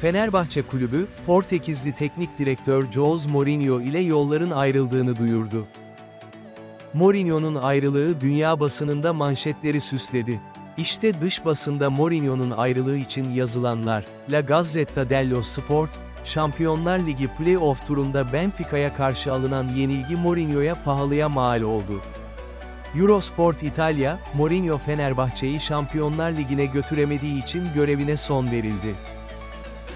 Fenerbahçe Kulübü, Portekizli teknik direktör Jose Mourinho ile yolların ayrıldığını duyurdu. Mourinho'nun ayrılığı dünya basınında manşetleri süsledi. İşte dış basında Mourinho'nun ayrılığı için yazılanlar. La Gazzetta dello Sport, Şampiyonlar Ligi playoff turunda Benfica'ya karşı alınan yenilgi Mourinho'ya pahalıya mal oldu. Eurosport İtalya, Mourinho Fenerbahçe'yi Şampiyonlar Ligi'ne götüremediği için görevine son verildi.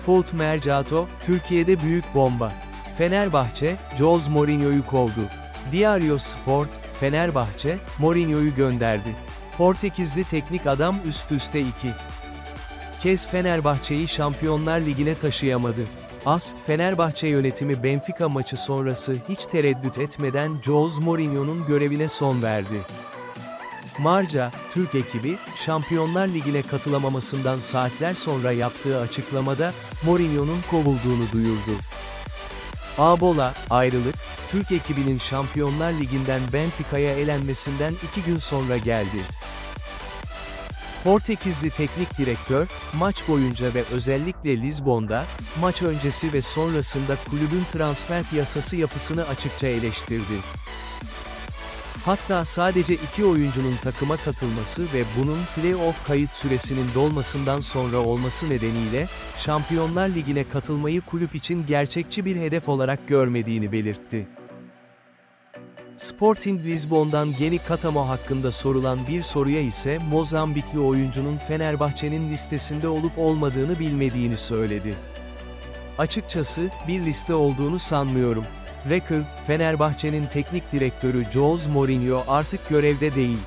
Foot Mercato, Türkiye'de büyük bomba. Fenerbahçe, Jose Mourinho'yu kovdu. Diario Sport, Fenerbahçe, Mourinho'yu gönderdi. Portekizli teknik adam üst üste 2 kez Fenerbahçe'yi Şampiyonlar Ligi'ne taşıyamadı. AS, Fenerbahçe yönetimi Benfica maçı sonrası hiç tereddüt etmeden Jose Mourinho'nun görevine son verdi. Marca, Türk ekibi, Şampiyonlar Ligi'ne katılamamasından saatler sonra yaptığı açıklamada, Mourinho'nun kovulduğunu duyurdu. Abola, ayrılık, Türk ekibinin Şampiyonlar Ligi'nden Benfica'ya elenmesinden iki gün sonra geldi. Portekizli teknik direktör, maç boyunca ve özellikle Lizbon'da, maç öncesi ve sonrasında kulübün transfer piyasası yapısını açıkça eleştirdi. Hatta sadece iki oyuncunun takıma katılması ve bunun play-off kayıt süresinin dolmasından sonra olması nedeniyle, Şampiyonlar Ligi'ne katılmayı kulüp için gerçekçi bir hedef olarak görmediğini belirtti. Sporting Lisbon'dan Geni Katamo hakkında sorulan bir soruya ise Mozambikli oyuncunun Fenerbahçe'nin listesinde olup olmadığını bilmediğini söyledi. Açıkçası, bir liste olduğunu sanmıyorum. Record, Fenerbahçe'nin teknik direktörü Jose Mourinho artık görevde değil.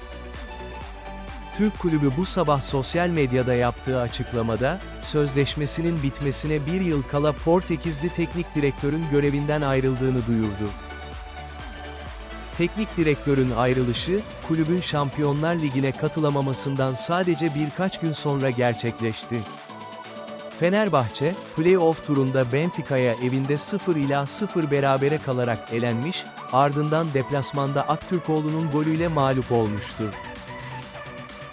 Türk kulübü bu sabah sosyal medyada yaptığı açıklamada, sözleşmesinin bitmesine bir yıl kala Portekizli teknik direktörün görevinden ayrıldığını duyurdu. Teknik direktörün ayrılışı, kulübün Şampiyonlar Ligi'ne katılamamasından sadece birkaç gün sonra gerçekleşti. Fenerbahçe, play-off turunda Benfica'ya evinde 0 ila 0 berabere kalarak elenmiş, ardından deplasmanda Aktürkoğlu'nun golüyle mağlup olmuştur.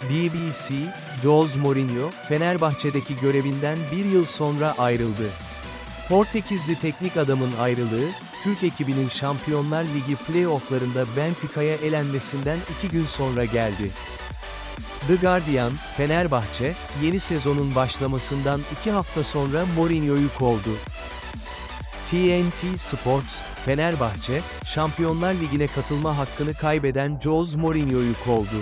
BBC, Jose Mourinho, Fenerbahçe'deki görevinden bir yıl sonra ayrıldı. Portekizli teknik adamın ayrılığı, Türk ekibinin Şampiyonlar Ligi playofflarında Benfica'ya elenmesinden iki gün sonra geldi. The Guardian, Fenerbahçe, yeni sezonun başlamasından iki hafta sonra Mourinho'yu kovdu. TNT Sports, Fenerbahçe, Şampiyonlar Ligi'ne katılma hakkını kaybeden Jose Mourinho'yu kovdu.